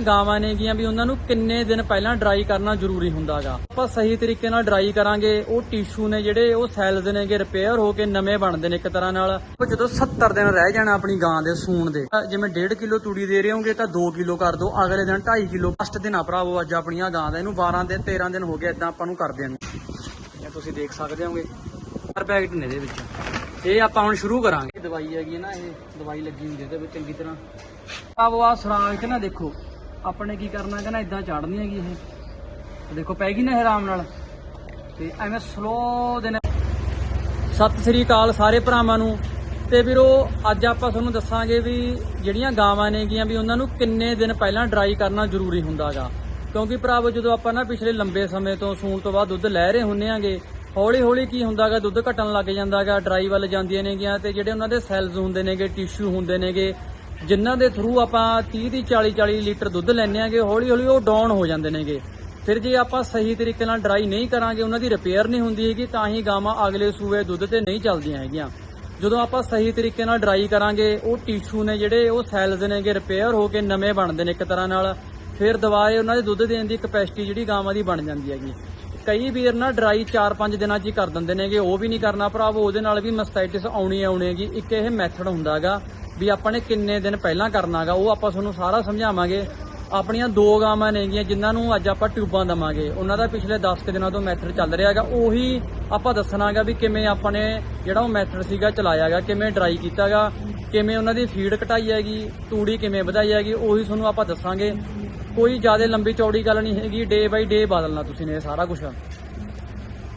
ਗਾਵਾਂ ਨੇਗੀਆਂ ਵੀ ਉਹਨਾਂ ਨੂੰ ਕਿੰਨੇ ਦਿਨ ਪਹਿਲਾਂ ਡਰਾਈ ਕਰਨਾ ਜ਼ਰੂਰੀ ਹੁੰਦਾਗਾ। ਆਪਾਂ ਸਹੀ ਤਰੀਕੇ ਨਾਲ ਡਰਾਈ ਕਰਾਂਗੇ, ਉਹ ਟਿਸ਼ੂ ਨੇ ਜਿਹੜੇ ਉਹ ਸੈਲਸ ਨੇਗੇ ਰਿਪੇਅਰ ਹੋ ਕੇ ਨਵੇਂ ਬਣਦੇ ਨੇ ਇੱਕ ਤਰ੍ਹਾਂ ਨਾਲ। ਉਹ ਜਦੋਂ 70 ਦਿਨ ਰਹਿ ਜਾਣਾ ਆਪਣੀ ਗਾਂ ਦੇ ਸੂਣ ਦੇ, ਤਾਂ ਜਿਵੇਂ 1.5 ਕਿਲੋ ਤੂੜੀ ਦੇ ਰਹੇ ਹੋਗੇ ਤਾਂ 2 ਕਿਲੋ ਕਰ ਦਿਓ ਅਗਲੇ ਦਿਨ 2.5 ਕਿਲੋ। ਫਸਟ ਦਿਨ ਆ ਭਰਾਵੋ, ਅੱਜ ਆਪਣੀਆਂ ਗਾਂ ਦਾ, ਇਹਨੂੰ 12 ਦਿਨ 13 ਦਿਨ ਹੋ ਗਏ ਇਦਾਂ ਆਪਾਂ ਨੂੰ ਕਰਦੇ ਨੂੰ। ਇਹ ਤੁਸੀਂ ਦੇਖ ਸਕਦੇ ਹੋਗੇ ਚਾਰ ਪੈਕਟ ਨੇ ਇਹਦੇ ਵਿੱਚ। ਇਹ ਆਪਾਂ ਹੁਣ ਸ਼ੁਰੂ ਕਰਾਂਗੇ। ਦਵਾਈ ਹੈਗੀ ਨਾ, ਇਹ ਦਵਾਈ ਲੱਗੀ ਹੁੰਦੀ ਇਹਦੇ ਵਿੱਚ ਚੰਗੀ ਤਰ੍ਹਾਂ। ਆਵੋ ਆ ਸੁਰਾਗ ਚ ਨਾ ਦੇਖੋ ਆਪਣੇ ਕੀ ਕਰਨਾ ਕਹਿੰਦਾ ਨਾ ਇਦਾਂ ਚੜਨੀ ਹੈਗੀ ਇਹ। ਦੇਖੋ, ਪੈ ਗਈ ਨਾ ਇਹ ਆਰਾਮ ਨਾਲ। ਤੇ ਐਵੇਂ ਸਲੋ ਦੇ ਨਾਲ ਸਤਿ ਸ੍ਰੀ ਅਕਾਲ ਸਾਰੇ ਭਰਾਵਾਂ ਨੂੰ। ਤੇ ਵੀਰੋ, ਅੱਜ ਆਪਾਂ ਤੁਹਾਨੂੰ ਦੱਸਾਂਗੇ ਵੀ ਜਿਹੜੀਆਂ ਗਾਵਾਂ ਨੇਗੀਆਂ ਵੀ ਉਹਨਾਂ ਨੂੰ ਕਿੰਨੇ ਦਿਨ ਪਹਿਲਾਂ ਡਰਾਈ ਕਰਨਾ ਜ਼ਰੂਰੀ ਹੁੰਦਾਗਾ। ਕਿਉਂਕਿ ਭਰਾਵੋ, ਜਦੋਂ ਆਪਾਂ ਨਾ ਪਿਛਲੇ ਲੰਬੇ ਸਮੇਂ ਤੋਂ ਸੂਣ ਤੋਂ ਬਾਅਦ ਦੁੱਧ ਲੈ ਰਹੇ ਹੁੰਨੇ ਆਂਗੇ ਹੌਲੀ ਹੌਲੀ ਕੀ ਹੁੰਦਾਗਾ, ਦੁੱਧ ਘਟਣ ਲੱਗ ਜਾਂਦਾਗਾ ਡਰਾਈ ਵੱਲ ਜਾਂਦੀਆਂ ਨੇਗੀਆਂ ਤੇ ਜਿਹੜੇ ਉਹਨਾਂ ਦੇ ਸੈਲਸ ਹੁੰਦੇ ਨੇਗੇ ਟਿਸ਼ੂ ਹੁੰਦੇ ਨੇਗੇ ਜਿਨ੍ਹਾਂ ਦੇ ਥਰੂ ਆਪਾਂ 30 ਦੀ 40 40 ਲੀਟਰ ਦੁੱਧ ਲੈਂਦੇ ਆਂਗੇ ਹੌਲੀ ਹੌਲੀ ਉਹ ਡਾਊਨ ਹੋ ਜਾਂਦੇ ਨੇਗੇ। ਫਿਰ ਜੇ ਆਪਾਂ ਸਹੀ ਤਰੀਕੇ ਨਾਲ ਡਰਾਈ ਨਹੀਂ ਕਰਾਂਗੇ, ਉਹਨਾਂ ਦੀ ਰਿਪੇਅਰ ਨਹੀਂ ਹੁੰਦੀ ਹੈਗੀ, ਤਾਂ ਹੀ ਗਾਵਾਂ ਅਗਲੇ ਸੂਏ ਦੁੱਧ ਤੇ ਨਹੀਂ ਚੱਲਦੀਆਂ ਹੈਗੀਆਂ। ਜਦੋਂ ਆਪਾਂ ਸਹੀ ਤਰੀਕੇ ਨਾਲ ਡਰਾਈ ਕਰਾਂਗੇ, ਉਹ ਟਿਸ਼ੂ ਨੇ ਜਿਹੜੇ ਉਹ ਸੈਲਸ ਨੇਗੇ ਰਿਪੇਅਰ ਹੋ ਕੇ ਨਵੇਂ ਬਣਦੇ ਨੇ ਇੱਕ ਤਰ੍ਹਾਂ ਨਾਲ। ਫਿਰ ਦੁਬਾਰੇ ਉਹਨਾਂ ਦੇ ਦੁੱਧ ਦੇਣ ਦੀ ਕਪੈਸਿਟੀ ਜਿਹੜੀ ਗਾਵਾਂ ਦੀ ਬਣ ਜਾਂਦੀ ਹੈਗੀ। ਕਈ ਵੀਰ ਨਾ ਡਰਾਈ 4-5 ਦਿਨਾਂ 'ਚ ਹੀ ਕਰ ਦਿੰਦੇ ਨੇਗੇ, ਉਹ ਵੀ ਨਹੀਂ ਕਰਨਾ ਭਰਾਵੋ, ਉਹਦੇ ਨਾਲ ਵੀ ਮਸਟਾਈਟਿਸ ਆਉਣੀ ਆਉਣੀ ਹੈਗੀ। ਇੱਕ ਇਹ ਮੈਥਡ ਹੁੰਦਾਗਾ ਵੀ ਆਪਾਂ ਨੇ ਕਿੰਨੇ ਦਿਨ ਪਹਿਲਾਂ ਕਰਨਾਗਾ, ਉਹ ਆਪਾਂ ਤੁਹਾਨੂੰ ਸਾਰਾ ਸਮਝਾਵਾਂਗੇ। ਆਪਣੀਆਂ ਦੋ ਗਾਵਾਂ ਨੇਗੀਆਂ ਜਿਨ੍ਹਾਂ ਨੂੰ ਅੱਜ ਆਪਾਂ ਟਿਊਬਾਂ ਦਵਾਂਗੇ। ਉਹਨਾਂ ਦਾ ਪਿਛਲੇ 10 ਕੁ ਦਿਨਾਂ ਤੋਂ ਮੈਥਡ ਚੱਲ ਰਿਹਾ ਹੈਗਾ ਉਹੀ ਆਪਾਂ ਦੱਸਣਾਗਾ ਵੀ ਕਿਵੇਂ ਆਪਾਂ ਨੇ ਜਿਹੜਾ ਉਹ ਮੈਥਡ ਸੀਗਾ ਚਲਾਇਆਗਾ, ਕਿਵੇਂ ਡਰਾਈ ਕੀਤਾਗਾ, ਕਿਵੇਂ ਉਹਨਾਂ ਦੀ ਫੀਡ ਘਟਾਈ ਹੈਗੀ, ਤੂੜੀ ਕਿਵੇਂ ਵਧਾਈ ਹੈਗੀ, ਉਹੀ ਤੁਹਾਨੂੰ ਆਪਾਂ ਦੱਸਾਂਗੇ। ਕੋਈ ਜ਼ਿਆਦਾ ਲੰਬੀ ਚੌੜੀ ਗੱਲ ਨਹੀਂ ਹੈਗੀ ਡੇ ਬਾਈ ਡੇ ਬਦਲਣਾ ਤੁਸੀਂ ਨੇ ਇਹ ਸਾਰਾ ਕੁਝ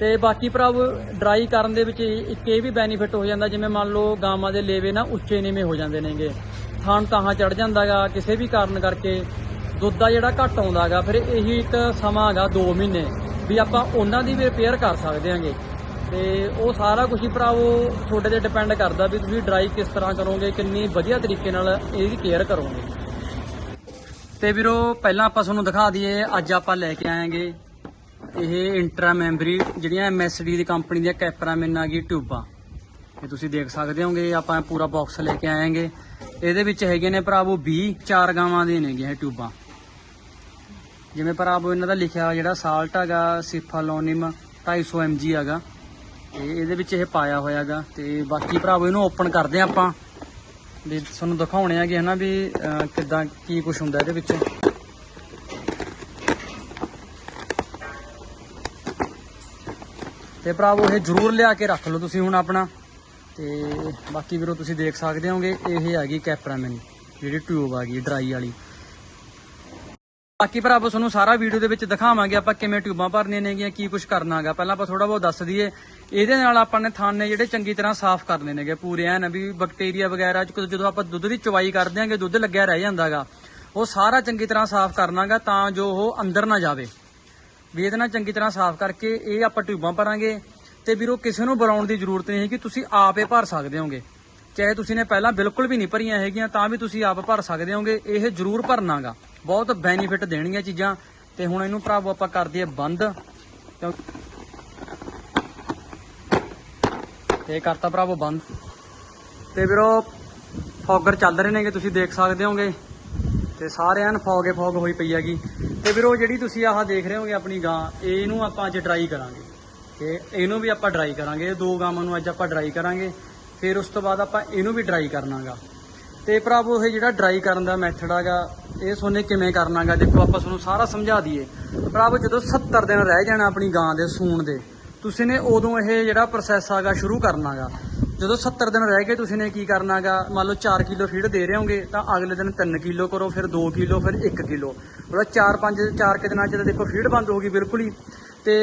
ਤੇ ਬਾਕੀ ਭਰਾਵ ਡਰਾਈ ਕਰਨ ਦੇ ਵਿੱਚ ਇੱਕ ਇਹ ਵੀ ਬੈਨੀਫਿਟ ਹੋ ਜਾਂਦਾ, ਜਿਵੇਂ ਮੰਨ ਲਓ ਗਾਵਾਂ ਦੇ ਲੇਵੇ ਨਾ ਉੱਚੇ ਨੀਵੇਂ ਹੋ ਜਾਂਦੇ ਨੇਗੇ। ਥਣ ਤਾਹਾਂ ਚੜ ਜਾਂਦਾਗਾ, ਕਿਸੇ ਵੀ ਕਾਰਨ ਕਰਕੇ ਦੁੱਧ ਦਾ ਜਿਹੜਾ ਘਟ ਆਉਂਦਾਗਾ, ਫਿਰ ਇਹੀ ਇੱਕ ਸਮਾਂ ਹੈਗਾ 2 ਮਹੀਨੇ, ਵੀ ਆਪਾਂ ਉਹਨਾਂ ਦੀ ਵੀ ਰਿਪੇਅਰ ਕਰ ਸਕਦੇ ਹਾਂਗੇ। ਤੇ ਉਹ ਸਾਰਾ ਕੁਝ ਹੀ ਭਰਾਵੋ ਤੁਹਾਡੇ ਤੇ ਡਿਪੈਂਡ ਕਰਦਾ ਵੀ ਤੁਸੀਂ ਡਰਾਈ ਕਿਸ ਤਰ੍ਹਾਂ ਕਰੋਗੇ, ਕਿੰਨੀ ਵਧੀਆ ਤਰੀਕੇ ਨਾਲ ਇਹਦੀ ਕੇਅਰ ਕਰੋਗੇ। ਤੇ ਵੀਰੋ, ਪਹਿਲਾਂ ਆਪਾਂ ਤੁਹਾਨੂੰ ਦਿਖਾ ਦਈਏ, ਅੱਜ ਆਪਾਂ ਲੈ ਕੇ ਆਏਗੇ ਇਹ ਇੰਟਰਾ ਮੈਂਬਰੀ ਜਿਹੜੀਆਂ ਐਮਐਸਡੀ ਦੀ ਕੰਪਨੀ ਦੀਆਂ ਕੈਪਰਾਮਿਨ ਆ ਗਈ ਟਿਊਬਾਂ। ਇਹ ਤੁਸੀਂ ਦੇਖ ਸਕਦੇ ਹੋਗੇ ਆਪਾਂ ਪੂਰਾ ਬਾਕਸ ਲੈ ਕੇ ਆਏਗੇ। ਇਹਦੇ ਵਿੱਚ ਹੈਗੇ ਨੇ ਭਰਾਵੋ 20 ਚਾਰ ਗਾਵਾਂ ਦੇ ਨੇਗੇ ਇਹ ਟਿਊਬਾਂ। ਜਿਵੇਂ ਭਰਾਵੋ ਇਹਨਾਂ ਦਾ ਲਿਖਿਆ ਹੋਇਆ ਜਿਹੜਾ ਸਾਲਟ ਹੈਗਾ ਸਿਫਾਲੋਨਿਮ 250 mg ਹੈਗਾ। ਤੇ ਇਹਦੇ ਵਿੱਚ ਇਹ ਪਾਇਆ ਹੋਇਆ ਹੈਗਾ। ਤੇ ਬਾਕੀ ਭਰਾਵੋ ਇਹਨੂੰ ਓਪਨ ਕਰਦੇ ਹਾਂ ਆਪਾਂ। ਵੀ ਤੁਹਾਨੂੰ ਦਿਖਾਉਣੇ ਆਗੇ ਹਨਾ ਵੀ ਅਹ, ਕਿੱਦਾਂ ਕੀ ਕੁਝ ਹੁੰਦਾ ਇਹਦੇ ਵਿੱਚ। ਤੇ ਭਰਾਵੋ, ਇਹ ਜ਼ਰੂਰ ਲਿਆ ਕੇ ਰੱਖ ਲਓ ਤੁਸੀਂ ਹੁਣ ਆਪਣਾ। ਤੇ ਬਾਕੀ ਵੀਰੋ, ਤੁਸੀਂ ਦੇਖ ਸਕਦੇ ਹੋਗੇ, ਇਹ ਹੈਗੀ ਕੈਪਰਾਮੈਨ ਜਿਹੜੀ ਟਿਊਬ ਆ ਗਈ, ਡਰਾਈ ਵਾਲੀ। ਬਾਕੀ ਭਰਾਵੋ, ਤੁਹਾਨੂੰ ਸਾਰਾ ਵੀਡੀਓ ਦੇ ਵਿੱਚ ਦਿਖਾਵਾਂਗੇ ਆਪਾਂ ਕਿਵੇਂ ਟਿਊਬਾਂ ਭਰਨੀਆਂ ਨੇਗੀਆਂ, ਕੀ ਕੁਝ ਕਰਨਾਗਾ ਪਹਿਲਾਂ ਆਪਾਂ ਥੋੜਾ ਬਹੁਤ ਦੱਸ ਦਈਏ, ਇਹਦੇ ਨਾਲ ਆਪਾਂ ਨੇ ਥਾਨੇ ਜਿਹੜੇ ਚੰਗੀ ਤਰ੍ਹਾਂ ਸਾਫ਼ ਕਰਨੇ ਨੇਗੇ, ਪੂਰੇ ਐਨ ਵੀ ਬੈਕਟੀਰੀਆ ਵਗੈਰਾ ਚ ਜਦੋਂ ਆਪਾਂ ਦੁੱਧ ਦੀ ਚਵਾਈ ਕਰਦੇ ਆਂਗੇ, ਦੁੱਧ ਲੱਗਿਆ ਰਹਿ ਜਾਂਦਾਗਾ ਉਹ ਸਾਰਾ ਚੰਗੀ ਤਰ੍ਹਾਂ ਸਾਫ਼ ਕਰਨਾਗਾ ਤਾਂ ਜੋ ਉਹ ਅੰਦਰ ਨਾ ਜਾਵੇ। ਵੀ ਇਹਦੇ ਨਾਲ ਚੰਗੀ ਤਰ੍ਹਾਂ ਸਾਫ਼ ਕਰਕੇ ਇਹ ਆਪਾਂ ਟਿਊਬਾਂ ਭਰਾਂਗੇ। ਤੇ ਵੀਰੋ, ਕਿਸੇ ਨੂੰ ਬੁਲਾਉਣ ਦੀ ਜ਼ਰੂਰਤ ਨਹੀਂ ਹੈਗੀ, ਤੁਸੀਂ ਆਪ ਇਹ ਭਰ ਸਕਦੇ ਹੋਗੇ। ਚਾਹੇ ਤੁਸੀਂ ਨੇ ਪਹਿਲਾਂ ਬਿਲਕੁਲ ਵੀ ਨਹੀਂ ਭਰੀਆਂ ਹੈਗੀਆਂ, ਤਾਂ ਵੀ ਤੁਸੀਂ ਆਪ ਭਰ ਸਕਦੇ ਹੋਗੇ। ਇਹ ਜ਼ਰੂਰ ਭਰਨਾਗਾ। ਬਹੁਤ ਬੈਨੀਫਿਟ ਦੇਣਗੀਆਂ ਚੀਜ਼ਾਂ। ਤੇ ਹੁਣ ਇਹਨੂੰ ਭਰਾਵੋ, ਆਪਾਂ ਕਰ ਦਈਏ ਬੰਦ। ਕਿਉਂ- ਤੇ ਇਹ ਕਰਤਾ ਭਰਾਵੋ ਬੰਦ। ਤੇ ਵੀਰੋ, ਫੌਗਰ ਚੱਲ ਰਹੇ ਨੇਗੇ, ਤੁਸੀਂ ਦੇਖ ਸਕਦੇ ਹੋਗੇ। ਤੇ ਸਾਰਿਆਂ ਨੂੰ ਫੌਗੇ ਫੌਗ ਹੋਈ ਪਈ ਹੈਗੀ। ਤੇ ਵੀਰੋ, ਜਿਹੜੀ ਤੁਸੀਂ ਆਹ ਦੇਖ ਰਹੇ ਹੋਗੇ ਆਪਣੀ ਗਾਂ, ਇਹਨੂੰ ਆਪਾਂ ਅੱਜ ਡਰਾਈ ਕਰਾਂਗੇ। ਤੇ ਇਹਨੂੰ ਵੀ ਆਪਾਂ ਡਰਾਈ ਕਰਾਂਗੇ। ਇਹ ਦੋ ਗਾਵਾਂ ਨੂੰ ਅੱਜ ਆਪਾਂ ਡਰਾਈ ਕਰਾਂਗੇ। ਫਿਰ ਉਸ ਤੋਂ ਬਾਅਦ ਆਪਾਂ ਇਹਨੂੰ ਵੀ ਡਰਾਈ ਕਰਨਾਗਾ। ਤੇ ਭਰਾਵੋ, ਇਹ ਜਿਹੜਾ ਡਰਾਈ ਕਰਨ ਦਾ ਮੈਥਡ ਹੈਗਾ ਇਹ ਸੋਨੇ ਕਿਵੇਂ ਕਰਨਾਗਾ, ਦੇਖੋ ਆਪਾਂ ਤੁਹਾਨੂੰ ਸਾਰਾ ਸਮਝਾ ਦਈਏ। ਭਰਾਵੋ, ਜਦੋਂ 70 ਦਿਨ ਰਹਿ ਜਾਣਾ ਆਪਣੀ ਗਾਂ ਦੇ ਸੂਣ ਦੇ, ਤੁਸੀਂ ਨੇ ਉਦੋਂ ਇਹ ਜਿਹੜਾ ਪ੍ਰੋਸੈਸ ਹੈਗਾ ਸ਼ੁਰੂ ਕਰਨਾਗਾ। ਜਦੋਂ 70 ਦਿਨ ਰਹਿ ਗਏ ਤੁਸੀਂ ਨੇ ਕੀ ਕਰਨਾਗਾ? ਮੰਨ ਲਓ 4 ਕਿਲੋ ਫੀਡ ਦੇ ਰਹੇ ਹੋਗੇ, ਤਾਂ ਅਗਲੇ ਦਿਨ 3 ਕਿਲੋ ਕਰੋ, ਫਿਰ 2 ਕਿਲੋ, ਫਿਰ 1 ਕਿਲੋ। ਮਤਲਬ 4 5 4 ਕਿ ਦਿਨਾਂ ਚ ਤਾਂ ਦੇਖੋ ਫੀਡ ਬੰਦ ਹੋ ਗਈ ਬਿਲਕੁਲ ਹੀ। ਤੇ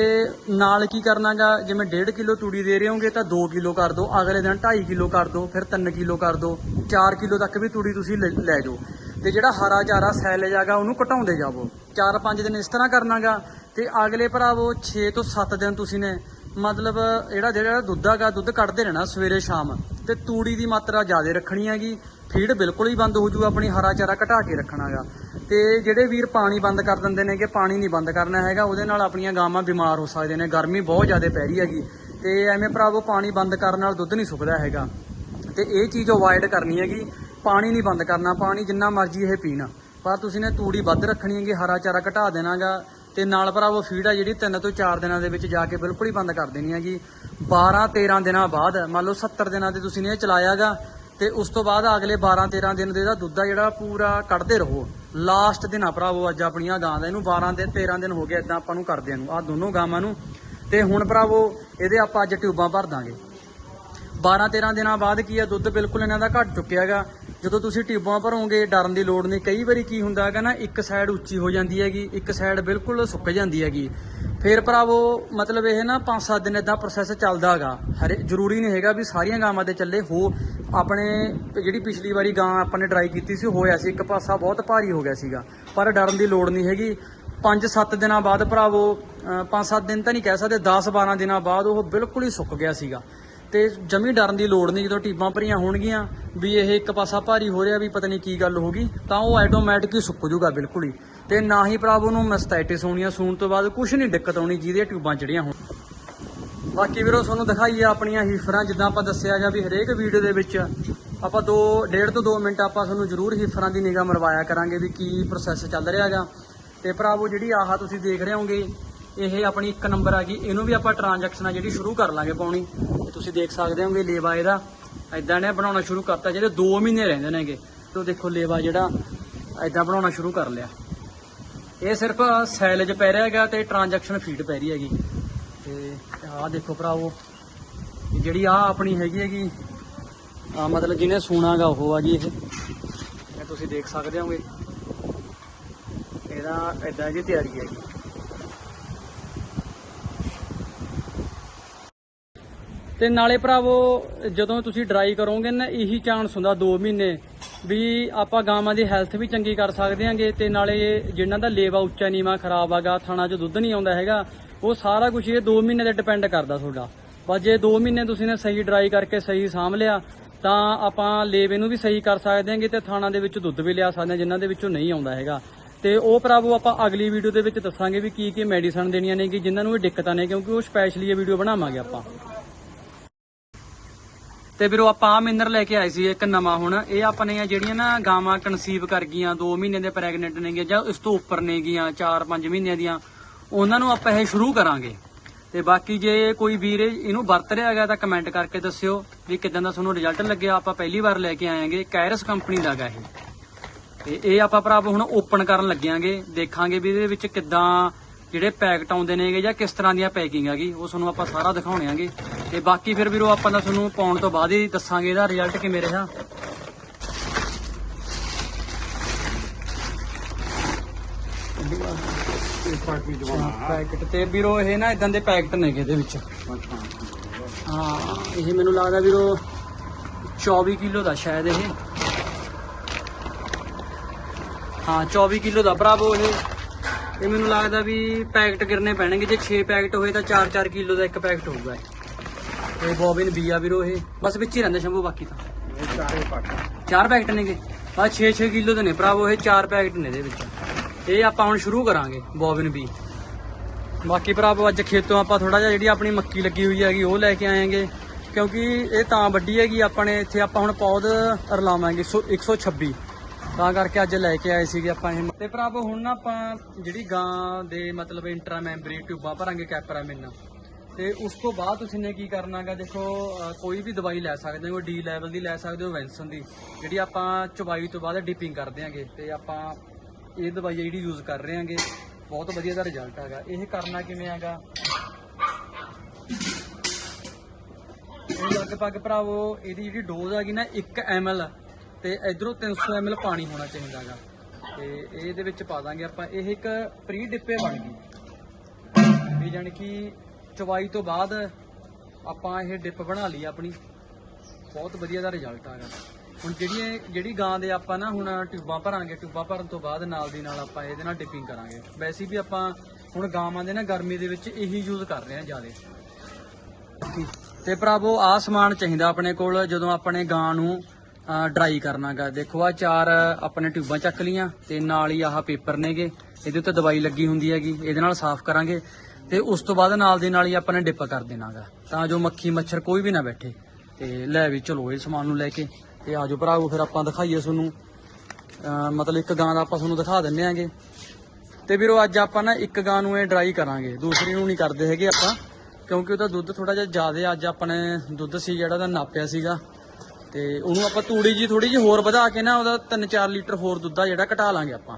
ਨਾਲ ਕੀ ਕਰਨਾਗਾ? ਜਿਵੇਂ 1.5 ਕਿਲੋ ਤੂੜੀ ਦੇ ਰਹੇ ਹੋਗੇ ਤਾਂ 2 ਕਿਲੋ ਕਰ ਦਿਓ ਅਗਲੇ ਦਿਨ 2.5 ਕਿਲੋ ਕਰ ਦਿਓ ਫਿਰ 3 ਕਿਲੋ ਕਰ ਦਿਓ 4 ਕਿਲੋ ਤੱਕ ਵੀ ਤੂੜੀ ਤੁਸੀਂ ਲੈ ਲੈ ਜਾਓ। ਤੇ ਜਿਹੜਾ ਹਰਾ ਚਾਰਾ ਸੈਲੇਜ ਹੈਗਾ, ਉਹਨੂੰ ਘਟਾਉਂਦੇ ਜਾਵੋ। 4-5 ਦਿਨ ਇਸ ਤਰ੍ਹਾਂ ਕਰਨਾਗਾ, ਤੇ ਅਗਲੇ ਭਰਾਵੋ 6 ਤੋਂ 7 ਦਿਨ ਤੁਸੀਂ ਨੇ ਮਤਲਬ ਜਿਹੜਾ ਜਿਹੜਾ ਦੁੱਧ ਹੈਗਾ, ਦੁੱਧ ਕੱਢਦੇ ਰਹਿਣਾ ਸਵੇਰੇ ਸ਼ਾਮ, ਤੇ ਤੂੜੀ ਦੀ ਮਾਤਰਾ ਜ਼ਿਆਦਾ ਰੱਖਣੀ ਹੈਗੀ। ਫੀਡ ਬਿਲਕੁਲ ਹੀ ਬੰਦ ਹੋ ਜੂ, ਆਪਣੀ ਹਰਾ ਚਾਰਾ ਘਟਾ ਕੇ ਰੱਖਣਾਗਾ ਤੇ ਜਿਹੜੇ ਵੀਰ ਪਾਣੀ ਬੰਦ ਕਰ ਦਿੰਦੇ ਨੇ ਕਿ ਪਾਣੀ ਨਹੀਂ ਬੰਦ ਕਰਨਾ ਹੈਗਾ, ਉਹਦੇ ਨਾਲ ਆਪਣੀਆਂ ਗਾਵਾਂ ਬਿਮਾਰ ਹੋ ਸਕਦੇ ਨੇ, ਗਰਮੀ ਬਹੁਤ ਜ਼ਿਆਦਾ ਪੈ ਰਹੀ ਹੈਗੀ। ਤੇ ਐਵੇਂ ਭਰਾਵੋ, ਪਾਣੀ ਬੰਦ ਕਰਨ ਨਾਲ ਦੁੱਧ ਨਹੀਂ ਸੁੱਕਦਾ ਹੈਗਾ। ਤੇ ਇਹ ਚੀਜ਼ ਅਵੋਇਡ ਕਰਨੀ ਹੈਗੀ, ਪਾਣੀ ਨਹੀਂ ਬੰਦ ਕਰਨਾ, ਪਾਣੀ ਜਿੰਨਾ ਮਰਜ਼ੀ ਇਹ ਪੀਣਾ। ਪਰ ਤੁਸੀਂ ਨੇ ਤੂੜੀ ਵੱਧ ਰੱਖਣੀ ਹੈਗੀ, ਹਰਾ ਚਾਰਾ ਘਟਾ ਦੇਣਾਗਾ ਤੇ ਨਾਲ ਭਰਾਵੋ ਫੀਡ ਆ ਜਿਹੜੀ 3 ਤੋਂ 4 ਦਿਨਾਂ ਦੇ ਵਿੱਚ ਜਾ ਕੇ ਬਿਲਕੁਲ ਹੀ ਬੰਦ ਕਰ ਦੇਣੀ ਹੈਗੀ। 12 13 ਦਿਨਾਂ ਬਾਅਦ, ਮੰਨ ਲਓ 70 ਦਿਨਾਂ ਤੇ ਤੁਸੀਂ ਨੇ ਇਹ ਚਲਾਇਆਗਾ, ਤੇ ਉਸ ਤੋਂ ਬਾਅਦ ਅਗਲੇ 12 13 ਦਿਨ ਦੇ ਦਾ ਦੁੱਧ ਆ ਜਿਹੜਾ ਪੂਰਾ ਕੱਢਦੇ ਰਹੋ। ਲਾਸਟ ਦਿਨ ਆ ਭਰਾਵੋ, ਅੱਜ ਆਪਣੀਆਂ ਗਾਂ ਦਾ, ਇਹਨੂੰ 12 ਦਿਨ 13 ਦਿਨ ਹੋ ਗਏ ਇਦਾਂ ਆਪਾਂ ਨੂੰ ਕਰਦਿਆਂ ਨੂੰ। ਆ ਦੋਨੋਂ ਗਾਵਾਂ ਨੂੰ। ਤੇ ਹੁਣ ਭਰਾਵੋ, ਇਹਦੇ ਆਪਾਂ ਅੱਜ ਟਿਊਬਾਂ ਭਰ ਦਾਂਗੇ। 12 13 ਦਿਨਾਂ ਬਾਅਦ ਕੀ ਆ, ਦੁੱਧ ਬਿਲਕੁਲ ਇਹਨਾਂ ਦਾ ਘਟ ਚੁੱਕਿਆ ਹੈਗਾ ਜਦੋਂ ਤੁਸੀਂ ਟਿਊਬਾਂ ਭਰੋਗੇ, ਡਰਨ ਦੀ ਲੋੜ ਨਹੀਂ। ਕਈ ਵਾਰੀ ਕੀ ਹੁੰਦਾ ਹੈਗਾ ਨਾ, ਇੱਕ ਸਾਈਡ ਉੱਚੀ ਹੋ ਜਾਂਦੀ ਹੈਗੀ, ਇੱਕ ਸਾਈਡ ਬਿਲਕੁਲ ਸੁੱਕ ਜਾਂਦੀ ਹੈਗੀ। ਫਿਰ ਭਰਾਵੋ, ਮਤਲਬ ਇਹ ਨਾ 5-7 ਦਿਨ ਇਦਾਂ ਪ੍ਰੋਸੈਸ ਚੱਲਦਾ ਹੈਗਾ। ਹਰੇ, ਜ਼ਰੂਰੀ ਨਹੀਂ ਹੈਗਾ ਵੀ ਸਾਰੀਆਂ ਗਾਵਾਂ ਤੇ ਚੱਲੇ ਹੋ। ਆਪਣੇ, ਜਿਹੜੀ ਪਿਛਲੀ ਵਾਰੀ ਗਾਂ ਆਪਾਂ ਨੇ ਡਰਾਈ ਕੀਤੀ ਸੀ, ਹੋਇਆ ਸੀ, ਇੱਕ ਪਾਸਾ ਬਹੁਤ ਭਾਰੀ ਹੋ ਗਿਆ ਸੀਗਾ। ਪਰ ਡਰਨ ਦੀ ਲੋੜ ਨਹੀਂ ਹੈਗੀ। 5-7 ਦਿਨਾਂ ਬਾਅਦ ਭਰਾਵੋ 5-7 ਦਿਨ ਤਾਂ ਨਹੀਂ ਕਹਿ ਸਕਦੇ 10-12 ਦਿਨਾਂ ਬਾਅਦ ਉਹ ਬਿਲਕੁਲ ਹੀ ਸੁੱਕ ਗਿਆ ਸੀਗਾ। ਤੇ ਜਮੀ ਡਰਨ ਦੀ ਲੋੜ ਨਹੀਂ ਜਦੋਂ ਟੀਬਾਂ ਭਰੀਆਂ ਹੋਣਗੀਆਂ ਵੀ ਇਹ ਇੱਕ ਪਾਸਾ ਭਾਰੀ ਹੋ ਰਿਹਾ ਵੀ ਪਤਾ ਨਹੀਂ ਕੀ ਗੱਲ ਹੋ ਗਈ, ਤਾਂ ਉਹ ਆਟੋਮੈਟਿਕ ਹੀ ਸੁੱਕ ਜੂਗਾ ਬਿਲਕੁਲ ਹੀ। ਤੇ ਨਾ ਹੀ ਭਰਾਵੋ ਨੂੰ ਮਸਟਾਈਟਿਸ ਹੋਣੀ ਆ ਸੂਣ ਤੋਂ ਬਾਅਦ ਕੁਝ ਨਹੀਂ ਦਿੱਕਤ ਆਉਣੀ ਜਿਹਦੇ ਟਿਊਬਾਂ ਚੜੀਆਂ ਹੋਣ। ਬਾਕੀ ਵੀਰੋ ਤੁਹਾਨੂੰ ਦਿਖਾਈਏ ਆਪਣੀਆਂ ਹੀਫਰਾਂ, ਜਿੱਦਾਂ ਆਪਾਂ ਦੱਸਿਆ ਗਿਆ ਵੀ ਹਰੇਕ ਵੀਡੀਓ ਦੇ ਵਿੱਚ ਆਪਾਂ 2 1.5 ਤੋਂ 2 ਮਿੰਟ ਆਪਾਂ ਤੁਹਾਨੂੰ ਜ਼ਰੂਰ ਹੀਫਰਾਂ ਦੀ ਨਿਗਾਹ ਮਰਵਾਇਆ ਕਰਾਂਗੇ ਵੀ ਕੀ ਪ੍ਰੋਸੈਸ ਚੱਲ ਰਿਹਾ ਹੈਗਾ। ਤੇ ਭਰਾਵੋ ਜਿਹੜੀ ਆਹ ਤੁਸੀਂ ਦੇਖ ਰਹੇ ਹੋਗੇ ਇਹ ਆਪਣੀ ਇੱਕ ਨੰਬਰ ਆ ਗਈ, ਇਹਨੂੰ ਵੀ ਆਪਾਂ ਟ੍ਰਾਂਜੈਕਸ਼ਨਾਂ ਜਿਹੜੀ ਸ਼ੁਰੂ ਕਰ ਲਾਂਗੇ ਪਾਉਣੀ। ਤੁਸੀਂ ਦੇਖ ਸਕਦੇ ਹੋਗੇ ਲੇਵਾ ਇਹਦਾ। ਐਦਾਂ ਨੇ ਬਣਾਉਣਾ ਸ਼ੁਰੂ ਕਰਤਾ, ਜਿਹੜੇ 2 ਮਹੀਨੇ ਰਹਿੰਦੇ ਨੇਗੇ। ਤੇ ਉਹ ਦੇਖੋ ਲੇਵਾ ਜਿਹੜਾ ਐਦਾਂ ਬਣਾਉਣਾ ਸ਼ੁਰੂ ਕਰ ਲਿਆ। ਇਹ ਸਿਰਫ ਸੈਲਜ ਪੈ ਰਿਹਾ ਹੈਗਾ ਤੇ ਟ੍ਰਾਂਜੈਕਸ਼ਨ ਫੀਡ ਪੈ ਰਹੀ ਹੈਗੀ। ਤੇ ਆਹ ਦੇਖੋ ਭਰਾਵੋ, ਇਹ ਜਿਹੜੀ ਆ ਆਪਣੀ ਹੈਗੀ ਹੈਗੀ ਆ ਮਤਲਬ ਜਿਹਨੇ ਸੂਣਾਗਾ ਉਹ ਆ ਜੀ ਇਹ। ਤੁਸੀਂ ਦੇਖ ਸਕਦੇ ਹੋਗੇ। ਇਹਦਾ ਇਦਾਂ ਜੀ ਤਿਆਰੀ ਹੈਗੀ। ਤੇ ਨਾਲੇ ਭਰਾਵੋ, ਜਦੋਂ ਤੁਸੀਂ ਡਰਾਈ ਕਰੋਗੇ ਨਾ, ਇਹੀ ਚਾਂਸ ਹੁੰਦਾ 2 ਮਹੀਨੇ ਵੀ ਆਪਾਂ ਗਾਵਾਂ ਦੀ ਹੈਲਥ ਵੀ ਚੰਗੀ ਕਰ ਸਕਦੇ ਆਂਗੇ ਤੇ ਨਾਲੇ ਜਿਨ੍ਹਾਂ ਦਾ ਲੇਵਾ ਉੱਚਾ ਨੀਵਾ ਖਰਾਬ ਆਗਾ, ਥਾਣਾ 'ਚ ਦੁੱਧ ਨਹੀਂ ਆਉਂਦਾ ਹੈਗਾ, ਉਹ ਸਾਰਾ ਕੁਝ ਇਹ 2 ਮਹੀਨੇ ਤੇ ਡਿਪੈਂਡ ਕਰਦਾ ਤੁਹਾਡਾ। ਬਸ ਜੇ 2 ਮਹੀਨੇ ਤੁਸੀਂ ਨੇ ਸਹੀ ਡਰਾਈ ਕਰਕੇ ਸਹੀ ਸਾਂਭ ਲਿਆ, ਤਾਂ ਆਪਾਂ ਲੇਵੇ ਨੂੰ ਵੀ ਸਹੀ ਕਰ ਸਕਦੇ ਆਂਗੇ ਤੇ ਥਾਣਾ ਦੇ ਵਿੱਚ ਦੁੱਧ ਵੀ ਲਿਆ ਸਕਦੇ ਹਾਂ, ਜਿਨ੍ਹਾਂ ਦੇ ਵਿੱਚੋਂ ਨਹੀਂ ਆਉਂਦਾ ਹੈਗਾ। ਤੇ ਉਹ ਭਰਾਵੋ, ਆਪਾਂ ਅਗਲੀ ਵੀਡੀਓ ਦੇ ਵਿੱਚ ਦੱਸਾਂਗੇ ਵੀ ਕੀ ਕੀ ਮੈਡੀਸਨ ਦੇਣੀਆਂ ਨੇ ਕਿ ਜਿਨ੍ਹਾਂ ਨੂੰ ਇਹ ਦਿੱਕਤਾਂ ਨੇ, ਕਿਉਂਕਿ ਉਹ ਸਪੈਸ਼ਲੀ ਇਹ ਵੀਡੀਓ ਬਣਾਵਾਂਗੇ ਆਪਾਂ। ਤੇ ਵੀਰੋ, ਆਪਾਂ ਆ ਮਿਨਰ ਲੈ ਕੇ ਆਏ ਸੀ ਇੱਕ ਨਵਾਂ ਹੁਣ। ਇਹ ਆਪਣੇ ਆ ਜਿਹੜੀਆਂ ਨਾ ਗਾਵਾਂ ਕਨਸੀਵ ਕਰ ਗਈਆਂ 2 ਮਹੀਨੇ ਦੇ ਪ੍ਰੈਗਨੈਂਟ ਨੇਗੀਆਂ ਜਾਂ ਇਸ ਤੋਂ ਉੱਪਰ ਨੇਗੀਆਂ 4-5 ਮਹੀਨਿਆਂ ਦੀਆਂ, ਉਹਨਾਂ ਨੂੰ ਆਪਾਂ ਇਹ ਸ਼ੁਰੂ ਕਰਾਂਗੇ। ਤੇ ਬਾਕੀ ਜੇ ਕੋਈ ਵੀਰ ਇਹਨੂੰ ਵਰਤ ਰਿਹਾ ਹੈਗਾ ਤਾਂ ਕਮੈਂਟ ਕਰਕੇ ਦੱਸਿਓ ਵੀ ਕਿਦਾਂ ਦਾ ਤੁਹਾਨੂੰ ਰਿਜ਼ਲਟ ਲੱਗਿਆ। ਆਪਾਂ ਪਹਿਲੀ ਵਾਰ ਲੈ ਕੇ ਆਏਗੇ ਕੈਰਸ ਕੰਪਨੀ ਦਾ ਹੈਗਾ ਇਹ। ਤੇ ਇਹ ਆਪਾਂ ਭਰਾਵੋ ਹੁਣ ਓਪਨ ਕਰਨ ਲੱਗਿਆਂਗੇ। ਦੇਖਾਂਗੇ ਵੀ ਇਹਦੇ ਵਿੱਚ ਕਿੱਦਾਂ ਜਿਹੜੇ ਪੈਕਟ ਆਉਂਦੇ ਨੇਗੇ ਜਾਂ ਕਿਸ ਤਰ੍ਹਾਂ ਦੀਆਂ ਪੈਕਿੰਗ ਹੈਗੀ, ਉਹ ਤੁਹਾਨੂੰ ਆਪਾਂ ਸਾਰਾ ਦਿਖਾਉਣੇ ਦਿਖਾਉਣਾਂਗੇ ਤੇ ਬਾਕੀ ਫਿਰ ਵੀਰੋ ਆਪਾਂ ਦਾ ਤੁਹਾਨੂੰ ਪਾਉਣ ਤੋਂ ਬਾਅਦ ਹੀ ਦੱਸਾਂਗੇ ਇਹਦਾ ਰਿਜ਼ਲਟ ਕਿਵੇਂ ਰਿਹਾ। ਪੈਕਟ ਤੇ ਵੀਰੋ ਇਹ ਨਾ ਇਦਾਂ ਦੇ ਪੈਕਟ ਨੇਗੇ ਇਹਦੇ ਵਿੱਚ। ਹਾਂ, ਇਹ ਮੈਨੂੰ ਲੱਗਦਾ ਵੀਰੋ 24 ਕਿਲੋ ਦਾ ਸ਼ਾਇਦ ਇਹ। ਹਾਂ 24 ਕਿਲੋ ਦਾ, ਭਰਾਵੋ ਇਹ ਇਹ ਮੈਨੂੰ ਲੱਗਦਾ ਵੀ ਪੈਕਟ ਗਿਰਨੇ ਪੈਣਗੇ। ਜੇ 6 ਪੈਕਟ ਹੋਏ ਤਾਂ 4-4 ਕਿਲੋ ਦਾ ਇੱਕ ਪੈਕਟ ਹੋਊਗਾ ਇਹ। ਬੋਬਿਨ ਬੀ ਆ ਵੀਰੋ ਇਹ। ਬਸ ਵਿੱਚ ਹੀ ਰਹਿੰਦੇ ਸ਼ੰਭੂ, ਬਾਕੀ ਤਾਂ। ਚਾਰ ਪੈਕਟ ਨੇਗੇ। ਬਸ 6-6 ਕਿਲੋ ਦੇ ਨੇ ਭਰਾਵੋ, ਇਹ ਚਾਰ ਪੈਕਟ ਨੇ ਇਹਦੇ ਵਿੱਚ। ਇਹ ਆਪਾਂ ਹੁਣ ਸ਼ੁਰੂ ਕਰਾਂਗੇ, ਬੋਬਿਨ, ਬੀ। ਬਾਕੀ ਭਰਾਵੋ, ਅੱਜ ਖੇਤੋਂ ਆਪਾਂ ਥੋੜਾ ਜਿਹਾ ਜਿਹੜੀ ਆਪਣੀ ਮੱਕੀ ਲੱਗੀ ਹੋਈ ਹੈਗੀ, ਉਹ ਲੈ ਕੇ ਆਏਗੇ। ਕਿਉਂਕਿ ਇਹ ਤਾਂ ਵੱਡੀ ਹੈਗੀ ਆਪਣੇ ਇੱਥੇ ਆਪਾਂ ਹੁਣ ਪੌਦ ਰਲਾਵਾਂਗੇ ਸੌ- 126 ਤਾਂ ਕਰਕੇ ਅੱਜ ਲੈ ਕੇ ਆਏ ਸੀਗੇ ਆਪਾਂ ਇਹ ਤੇ ਭਰਾਵੋ ਹੁਣ ਨਾ ਆਪਾਂ ਜਿਹੜੀ ਗਾਂ ਦੇ ਮਤਲਬ ਇੰਟਰਾ ਮੈਂਬਰੀ ਟਿਊਬਾਂ ਭਰਾਂਗੇ ਕੈਪਰਾਮਿਨ ਤੇ ਉਸ ਤੋਂ ਬਾਅਦ ਤੁਸੀਂ ਨੇ ਕੀ ਕਰਨਾਗਾ ਦੇਖੋ ਕੋਈ ਵੀ ਦਵਾਈ ਲੈ ਸਕਦੇ ਹੋ, ਡੀ ਲੈਵਲ ਦੀ ਲੈ ਸਕਦੇ ਹੋ ਵੈਂਸਨ ਦੀ। ਜਿਹੜੀ ਆਪਾਂ ਚਵਾਈ ਤੋਂ ਬਾਅਦ ਡਿਪਿੰਗ ਕਰਦੇ ਆਂਗੇ ਤੇ ਆਪਾਂ ਇਹ ਦਵਾਈ ਜਿਹੜੀ ਯੂਜ਼ ਕਰ ਰਹੇ ਆਂਗੇ, ਬਹੁਤ ਵਧੀਆ ਦਾ ਰਿਜ਼ਲਟ ਹੈਗਾ ਇਹ ਕਰਨਾ ਕਿਵੇਂ ਹੈਗਾ ਲਗਭਗ ਭਰਾਵੋ, ਇਹਦੀ ਜਿਹੜੀ ਡੋਜ਼ ਹੈਗੀ ਨਾ 1 ml ਤੇ ਇਧਰੋਂ 300 ml ਪਾਣੀ ਹੋਣਾ ਚਾਹੀਦਾ ਹੈਗਾ। ਤੇ ਇਹਦੇ ਵਿੱਚ ਪਾ ਦਾਂਗੇ ਆਪਾਂ, ਇਹ ਇੱਕ ਪ੍ਰੀ ਡਿੱਪੇ ਬਣ ਗਈ। ਇਹ ਜਾਣੀ ਕਿ ਚਵਾਈ ਤੋਂ ਬਾਅਦ ਆਪਾਂ ਇਹ ਡਿਪ ਬਣਾ ਲਈ ਆਪਣੀ। ਬਹੁਤ ਵਧੀਆ ਦਾ ਰਿਜ਼ਲਟ ਆ ਆਗਾ ਹੁਣ ਜਿਹੜੀ ਜਿਹੜੀ ਗਾਂ ਦੇ ਆਪਾਂ ਨਾ ਹੁਣ ਟਿਊਬਾਂ ਭਰਾਂਗੇ, ਟਿਊਬਾਂ ਭਰਨ ਤੋਂ ਬਾਅਦ ਨਾਲ ਦੀ ਨਾਲ ਆਪਾਂ ਇਹਦੇ ਨਾਲ ਡਿਪਿੰਗ ਕਰਾਂਗੇ। ਵੈਸੇ ਵੀ ਆਪਾਂ ਹੁਣ ਗਾਵਾਂ ਦੇ ਨਾ ਗਰਮੀ ਦੇ ਵਿੱਚ ਇਹੀ ਯੂਜ਼ ਕਰ ਰਹੇ ਹਾਂ ਜ਼ਿਆਦਾ। ਤੇ ਭਰਾਵੋ ਆ ਸਮਾਨ ਚਾਹੀਦਾ ਆਪਣੇ ਕੋਲ ਜਦੋਂ ਆਪਣੇ ਗਾਂ ਨੂੰ ਡਰਾਈ ਕਰਨਾਗਾ। ਦੇਖੋ ਆ ਚਾਰ ਆਪਣੇ ਟਿਊਬਾਂ ਚੱਕ ਲੀਆਂ ਤੇ ਨਾਲ ਹੀ ਆਹ ਪੇਪਰ ਨੇਗੇ। ਇਹਦੇ ਉੱਤੇ ਦਵਾਈ ਲੱਗੀ ਹੁੰਦੀ ਹੈਗੀ, ਇਹਦੇ ਨਾਲ ਸਾਫ਼ ਕਰਾਂਗੇ। ਤੇ ਉਸ ਤੋਂ ਬਾਅਦ ਨਾਲ ਦੇ ਨਾਲ ਹੀ ਆਪਾਂ ਨੇ ਡਿਪ ਕਰ ਦੇਣਾਗਾ। ਤਾਂ ਜੋ ਮੱਖੀ ਮੱਛਰ ਕੋਈ ਵੀ ਨਾ ਬੈਠੇ। ਤੇ ਲੈ ਵੀ ਚਲੋ ਇਹ ਸਮਾਨ ਨੂੰ ਲੈ ਕੇ। ਤੇ ਆਜੋ ਭਰਾਵੋ, ਫਿਰ ਆਪਾਂ ਦਿਖਾਈਏ ਤੁਹਾਨੂੰ। ਮਤਲਬ ਇੱਕ ਗਾਂ ਦਾ ਆਪਾਂ ਤੁਹਾਨੂੰ ਦਿਖਾ ਦਿੰਨੇ ਆਂਗੇ। ਤੇ ਵੀਰੋ ਅੱਜ ਆਪਾਂ ਨਾ ਇੱਕ ਗਾਂ ਨੂੰ ਇਹ ਡਰਾਈ ਕਰਾਂਗੇ। ਦੂਸਰੀ ਨੂੰ ਨਹੀਂ ਕਰਦੇ ਹੈਗੇ ਆਪਾਂ। ਕਿਉਂਕਿ ਉਹਦਾ ਦੁੱਧ ਥੋੜਾ ਜਿਹਾ ਜ਼ਿਆਦਾ, ਅੱਜ ਆਪਾਂ ਨੇ ਦੁੱਧ ਸੀ ਜਿਹੜਾ ਉਹਦਾ ਨਾਪਿਆ ਸੀਗਾ। ਤੇ ਉਹਨੂੰ ਆਪਾਂ ਤੂੜੀ ਜੀ ਥੋੜੀ ਜਿਹੀ ਹੋਰ ਵਧਾ ਕੇ ਨਾ ਉਹਦਾ 3-4 ਲੀਟਰ ਹੋਰ ਦੁੱਧ ਆ ਜਿਹੜਾ ਘਟਾ ਲਾਂਗੇ ਆਪਾਂ।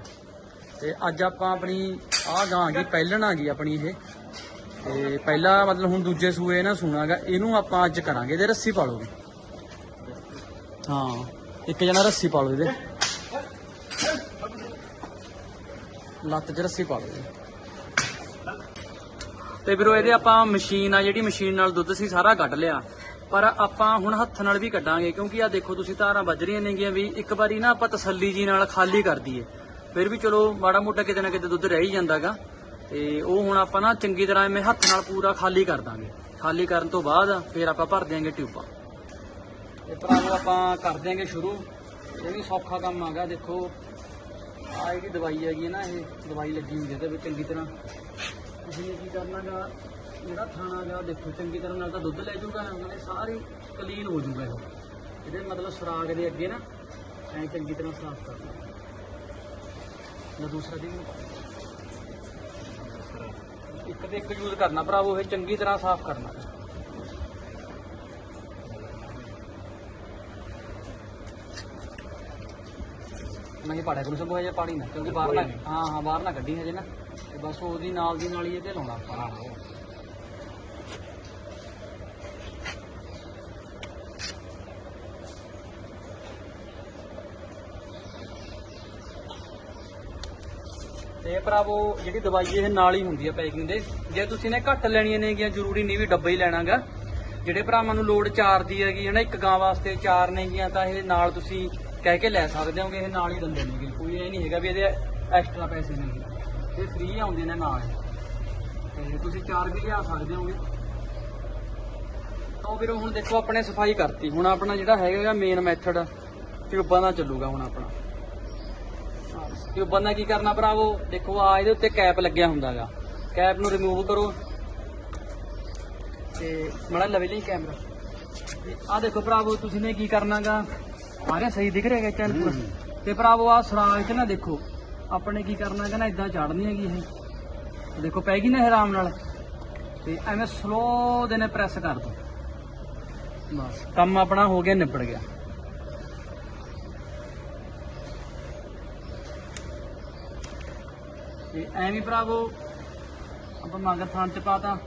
ਤੇ ਅੱਜ ਆਪਾਂ ਆਪਣੀ ਆਹ ਗਾਂ ਆ ਗਈ ਪਹਿਲਣ ਆ ਗਈ ਆਪਣੀ ਇਹ। ਤੇ ਪਹਿਲਾ ਮਤਲਬ ਹੁਣ ਦੂਜੇ ਸੂਏ ਨਾ ਸੁਣਾਗਾ ਇਹਨੂੰ ਆਪਾਂ ਅੱਜ ਕਰਾਂਗੇ ਇਹਦੇ ਰੱਸੀ ਪਾ ਲਓ ਹਾਂ, ਇੱਕ ਜਣਾ ਰੱਸੀ ਪਾ ਲਓ ਇਹਦੇ। ਲੱਤ 'ਚ ਰੱਸੀ ਪਾ ਲਓ ਇਹਦੇ। ਤੇ ਵੀਰੋ ਇਹਦੇ ਆਪਾਂ ਮਸ਼ੀਨ ਆ, ਜਿਹੜੀ ਮਸ਼ੀਨ ਨਾਲ ਦੁੱਧ ਸੀ ਸਾਰਾ ਕੱਢ ਲਿਆ। ਪਰ ਆਪਾਂ ਹੁਣ ਹੱਥ ਨਾਲ ਵੀ ਕੱਢਾਂਗੇ, ਕਿਉਂਕਿ ਆ ਦੇਖੋ ਤੁਸੀਂ ਧਾਰਾਂ ਵੱਜ ਰਹੀਆਂ ਨੇਗੀਆਂ ਵੀ, ਇੱਕ ਵਾਰੀ ਨਾ ਆਪਾਂ ਤਸੱਲੀ ਜੀ ਨਾਲ ਖਾਲੀ ਕਰ ਦਈਏ। ਫਿਰ ਵੀ ਚਲੋ ਮਾੜਾ ਮੋਟਾ ਕਿਤੇ ਨਾ ਕਿਤੇ ਦੁੱਧ ਰਹਿ ਹੀ ਜਾਂਦਾਗਾ। ਤੇ ਉਹ ਹੁਣ ਆਪਾਂ ਨਾ ਚੰਗੀ ਤਰ੍ਹਾਂ ਐਵੇਂ ਹੱਥ ਨਾਲ ਪੂਰਾ ਖਾਲੀ ਕਰ ਦਾਂਗੇ। ਖਾਲੀ ਕਰਨ ਤੋਂ ਬਾਅਦ ਫਿਰ ਆਪਾਂ ਭਰ ਦਿਆਂਗੇ ਟਿਊਬਾਂ। ਤੇ ਭਰਾਵੋ, ਆਪਾਂ ਕਰ ਦਿਆਂਗੇ ਸ਼ੁਰੂ। ਇਹ ਵੀ ਸੌਖਾ ਕੰਮ ਆਗਾ, ਦੇਖੋ। ਆ ਜਿਹੜੀ ਦਵਾਈ ਹੈਗੀ ਹੈ ਨਾ, ਇਹ ਦਵਾਈ ਲੱਗੀ ਹੁੰਦੀ ਹੈ ਇਹਦੇ ਵਿੱਚ ਚੰਗੀ ਤਰ੍ਹਾਂ। ਤੁਸੀਂ ਨੇ ਕੀ ਕਰਨਾਗਾ ਜਿਹੜਾ ਥਾਣਾ ਗਾ ਦੇਖੋ ਚੰਗੀ ਤਰ੍ਹਾਂ ਨਾਲ ਤਾਂ ਦੁੱਧ ਲੈ ਜਾਊਗਾ ਨਾਲੇ ਸਾਰੀ ਕਲੀਨ ਹੋ ਜਾਊਗਾ ਇਹ। ਇਹਦੇ ਮਤਲਬ ਸੁਰਾਗ ਦੇ ਅੱਗੇ ਨਾ ਐ ਚੰਗੀ ਤਰ੍ਹਾਂ ਸਾਫ਼ ਕਰਨਾ ਨਾ ਦੂਸਰਾ ਦੀ ਵੀ ਇੱਕ ਤੇ ਇੱਕ ਯੂਜ਼ ਕਰਨਾ ਭਰਾਵੋ ਇਹ ਚੰਗੀ ਤਰ੍ਹਾਂ ਸਾਫ਼ ਕਰਨਾ। ਨਹੀਂ ਪਾੜਿਆ ਕਰੂੰ ਸਭ ਇਹ ਪਾੜੀ ਨਾ ਕਿਉਂਕਿ ਬਾਹਰ ਨਾ ਹਾਂ ਹਾਂ ਬਾਹਰ ਨਾ ਕੱਢੀ ਹਜੇ ਨਾ। ਤੇ ਬਸ ਉਹਦੀ ਨਾਲ ਦੀ ਨਾਲ ਹੀ ਇਹਦੇ ਲਾਉਣਾ ਆਪਾਂ। ਇਹ ਭਰਾਵੋ ਜਿਹੜੀ ਦਵਾਈ ਇਹ ਨਾਲ ਹੀ ਹੁੰਦੀ ਹੈ ਪੈਕਿੰਗ ਦੇ। ਜੇ ਤੁਸੀਂ ਨੇ ਘੱਟ ਲੈਣੀਆਂ ਨੇਗੀਆਂ ਜ਼ਰੂਰੀ ਨਹੀਂ ਵੀ ਡੱਬਾ ਹੀ ਲੈਣਾਗਾ। ਜਿਹੜੇ ਭਰਾਵਾਂ ਨੂੰ ਲੋੜ ਚਾਰ ਦੀ ਹੈਗੀ ਹੈ ਨਾ, ਇੱਕ ਗਾਂ ਵਾਸਤੇ ਚਾਰ ਨੇਗੀਆਂ ਤਾਂ ਇਹ ਨਾਲ ਤੁਸੀਂ ਕਹਿ ਕੇ ਲੈ ਸਕਦੇ ਹੋਗੇ, ਇਹ ਨਾਲ ਹੀ ਦਿੰਦੇ ਨੇਗੇ ਕੋਈ ਇਹ ਨਹੀਂ ਹੈਗਾ ਵੀ ਇਹਦੇ ਐਕਸਟਰਾ ਪੈਸੇ ਨੇਗੇ ਇਹ ਫ੍ਰੀ ਆਉਂਦੇ ਨੇ ਨਾਲ। ਤੇ ਤੁਸੀਂ ਚਾਰ ਵੀ ਲਿਆ ਸਕਦੇ ਹੋਗੇ। ਤਾਂ ਵੀਰੋ, ਹੁਣ ਦੇਖੋ, ਆਪਣੇ ਸਫ਼ਾਈ ਕਰਤੀ। ਹੁਣ ਆਪਣਾ ਜਿਹੜਾ ਹੈਗਾ ਮੇਨ ਮੈਥਡ ਟਿਊਬਾਂ ਦਾ ਚੱਲੂਗਾ ਹੁਣ ਆਪਣਾ। ਟਿਊਬਾਂ ਦਾ ਕੀ ਕਰਨਾ ਭਰਾਵੋ? ਦੇਖੋ ਆ ਇਹਦੇ ਉੱਤੇ ਕੈਪ ਲੱਗਿਆ ਹੁੰਦਾਗਾ। ਕੈਪ ਨੂੰ ਰਿਮੂਵ ਕਰੋ। ਤੇ ਮੜਾ ਲਵੇ ਲਈ ਕੈਮਰਾ ਤੇ ਆ ਦੇਖੋ ਭਰਾਵੋ ਤੁਸੀਂ ਨੇ ਕੀ ਕਰਨਾਗਾ? ਆ ਰਿਹਾ ਸਹੀ ਦਿਖ ਰਿਹਾ ਹੈਗਾ ਚੈਨਲ ਪੂਰਾ। ਤੇ ਭਰਾਵੋ ਆ ਸੁਰਾਗ ਚ ਨਾ ਦੇਖੋ ਆਪਣੇ ਕੀ ਕਰਨਾਗਾ ਨਾ ਇਦਾਂ ਚੜਨੀ ਹੈਗੀ ਇਹ। ਦੇਖੋ ਪੈ ਗਈ ਨਾ ਇਹ ਆਰਾਮ ਨਾਲ। ਤੇ ਐਵੇਂ ਸਲੋ ਦੇ ਨੇ ਪ੍ਰੈਸ ਕਰ ਦੋ। ਬਸ ਕੰਮ ਆਪਣਾ ਹੋ ਗਿਆ ਨਿਬੜ ਗਿਆ। ਤੇ ਐਵੇਂ ਭਰਾਵੋ ਆਪਾਂ ਮਗਰ ਥਾਂ ਚ ਪਾਤਾ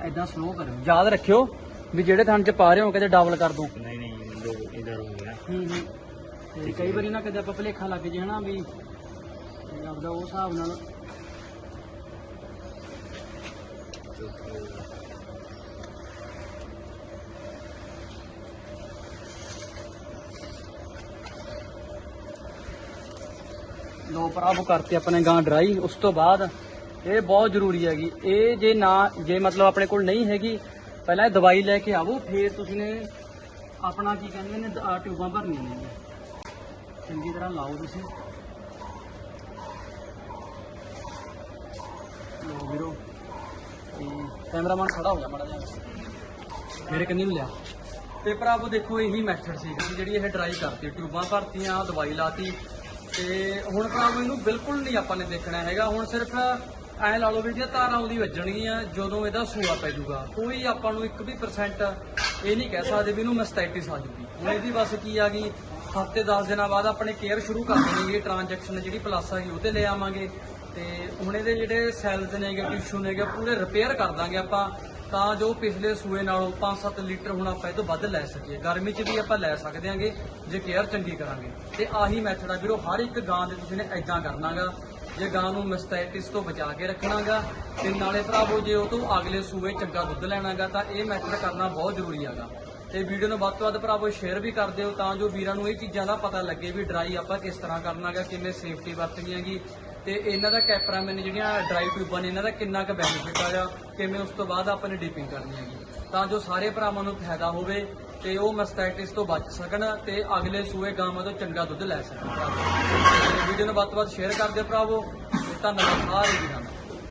ਐਦਾਂ ਸਲੋ ਕਰੋ ਯਾਦ ਰੱਖਿਓ ਵੀ ਜਿਹੜੇ ਥਾਂ ਚ ਪਾ ਰਹੇ ਹੋ ਕਦੇ ਡਬਲ ਕਰ ਦੋ। ਨਹੀਂ ਨਹੀਂ ਦੋ ਇਧਰ ਹੋ ਗਿਆ। ਹੂੰ ਹੂੰ। ਤੇ ਕਈ ਵਾਰੀ ਨਾ ਕਦੇ ਆਪਾਂ ਭਲੇਖਾ ਲੱਗ ਜੇ ਹਨਾ ਵੀ ਆਪਦਾ ਉਹ ਹਿਸਾਬ ਨਾਲ। ਲੋ ਭਰਾਵੋ ਕਰਤੇ ਆਪਣੇ ਗਾਂ ਡਰਾਈ, ਉਸ ਤੋਂ ਬਾਅਦ ਇਹ ਬਹੁਤ ਜ਼ਰੂਰੀ ਹੈਗੀ। ਇਹ ਜੇ ਨਾ, ਜੇ ਮਤਲਬ ਆਪਣੇ ਕੋਲ ਨਹੀਂ ਹੈਗੀ, ਪਹਿਲਾਂ ਇਹ ਦਵਾਈ ਲੈ ਕੇ ਆਵੋ, ਫਿਰ ਤੁਸੀਂ ਨੇ ਆਪਣਾ ਕੀ ਕਹਿੰਦੇ ਨੇ ਟਿਊਬਾਂ ਭਰਨੀਆਂ ਨੇ। ਚੰਗੀ ਤਰ੍ਹਾਂ ਲਾਓ ਤੁਸੀਂ। ਲੋ ਵੀਰੋ ਕੈਮਰਾਮੈਨ ਖੜਾ ਹੋ ਗਿਆ ਮਾੜਾ ਜਿਹਾ। ਮੇਰੇ ਕੰਨੀ ਨੂੰ ਲਿਆ। ਤੇ ਭਰਾਵੋ ਦੇਖੋ, ਇਹੀ ਮੈਥਡ ਸੀ ਜਿਹੜੀ ਇਹ ਡਰਾਈ ਕਰਤੀ, ਟਿਊਬਾਂ ਭਰਤੀਆਂ, ਦਵਾਈ ਲਾਤੀ। ਤੇ ਹੁਣ ਭਰਾਵੋ ਇਹਨੂੰ ਬਿਲਕੁਲ ਨਹੀਂ ਆਪਾਂ ਨੇ ਦੇਖਣਾ ਹੈਗਾ। ਹੁਣ ਸਿਰਫ ਐ ਲਾ ਲਓ ਵੀ ਜਿਹੜੀਆਂ ਤਾਰਾਂ ਉਹਦੀ ਵੱਜਣਗੀਆਂ, ਜਦੋਂ ਇਹਦਾ ਸੂਆ ਪੈ ਜਾਊਗਾ। ਕੋਈ ਆਪਾਂ ਨੂੰ ਇੱਕ ਵੀ ਪਰਸੈਂਟ ਇਹ ਨਹੀਂ ਕਹਿ ਸਕਦੇ ਵੀ ਇਹਨੂੰ ਮਸਟੈਟਿਸ ਆ ਜੂਗੀ। ਹੁਣ ਇਹਦੀ ਬਸ ਕੀ ਆ ਗਈ, ਹਫ਼ਤੇ 10 ਦਿਨਾਂ ਬਾਅਦ ਆਪਣੇ ਕੇਅਰ ਸ਼ੁਰੂ ਕਰ ਦੇਣਗੇ ਟ੍ਰਾਂਜੈਕਸ਼ਨ ਜਿਹੜੀ ਪਲੱਸ ਆ ਗਈ, ਉਹ ਤੇ ਲੈ ਆਵਾਂਗੇ। ਤੇ ਹੁਣ ਇਹਦੇ ਜਿਹੜੇ ਸੈਲਸ ਨੇਗੇ ਟਿਸ਼ੂ ਨੇਗੇ, ਪੂਰੇ ਰਿਪੇਅਰ ਕਰ ਦਾਂਗੇ ਆਪਾਂ। ਤਾਂ ਜੋ ਪਿਛਲੇ ਸੂਏ ਨਾਲੋਂ 5-7 ਲੀਟਰ ਹੁਣ ਆਪਾਂ ਇਹ ਤੋਂ ਵੱਧ ਲੈ ਸਕੀਏ। ਗਰਮੀ 'ਚ ਵੀ ਆਪਾਂ ਲੈ ਸਕਦੇ ਆਂਗੇ, ਜੇ ਕੇਅਰ ਚੰਗੀ ਕਰਾਂਗੇ। ਤੇ ਆਹੀ ਮੈਥਡ ਆ ਵੀਰੋ, ਹਰ ਇੱਕ ਗਾਂ ਦੇ ਤੁਸੀਂ ਨੇ ਐਦਾਂ ਕਰਨਾਗਾ। ਜੇ ਗਾਂ ਨੂੰ ਮਸਟੈਟਿਸ ਤੋਂ ਬਚਾ ਕੇ ਰੱਖਣਾਗਾ, ਤੇ ਨਾਲੇ ਭਰਾਵੋ, ਜੇ ਉਹ ਤੋਂ ਅਗਲੇ ਸੂਏ ਚੰਗਾ ਦੁੱਧ ਲੈਣਾਗਾ, ਤਾਂ ਇਹ ਮੈਥਡ ਕਰਨਾ ਬਹੁਤ ਜ਼ਰੂਰੀ ਹੈਗਾ। ਤੇ ਵੀਡੀਓ ਨੂੰ ਵੱਧ ਤੋਂ ਵੱਧ ਭਰਾਵੋ ਸ਼ੇਅਰ ਵੀ ਕਰ ਦਿਓ, ਤਾਂ ਜੋ ਵੀਰਾਂ ਨੂੰ ਇਹ ਚੀਜ਼ਾਂ ਦਾ ਪਤਾ ਲੱਗੇ ਵੀ ਡਰਾਈ ਆਪਾਂ ਕਿਸ ਤਰ੍ਹਾਂ ਕਰਨਾਗਾ, ਕਿਵੇਂ ਸੇਫਟੀ ਵਰਤਣੀ ਹੈਗੀ। ਤੇ ਇਹਨਾਂ ਦਾ ਕੈਪਰਾਮੈਨ ਜਿਹੜੀਆਂ ਡਰਾਈ ਟਿਊਬਾਂ ਨੇ, ਇਹਨਾਂ ਦਾ ਕਿੰਨਾ ਕੁ ਬੈਨੀਫਿਟ ਆਗਾ ਕਿਵੇਂ ਉਸ ਤੋਂ ਬਾਅਦ ਆਪਾਂ ਨੇ ਡੀਪਿੰਗ ਕਰਨੀ ਹੈਗੀ। ਤਾਂ ਜੋ ਸਾਰੇ ਭਰਾਵਾਂ ਨੂੰ ਫਾਇਦਾ ਹੋਵੇ ਤੇ ਉਹ ਮਸਟੈਟਿਸ ਤੋਂ ਬਚ ਸਕਣ ਤੇ ਅਗਲੇ ਸੂਏ ਗਾਵਾਂ ਤੋਂ ਚੰਗਾ ਦੁੱਧ ਲੈ ਸਕਣ। ਭਰਾਵੋ ਵੀਡੀਓ ਨੂੰ ਵੱਧ ਤੋਂ ਵੱਧ ਸ਼ੇਅਰ ਕਰ ਦਿਓ ਭਰਾਵੋ ਧੰਨਵਾਦ, ਸਾਰੇ ਵੀਰਾਂ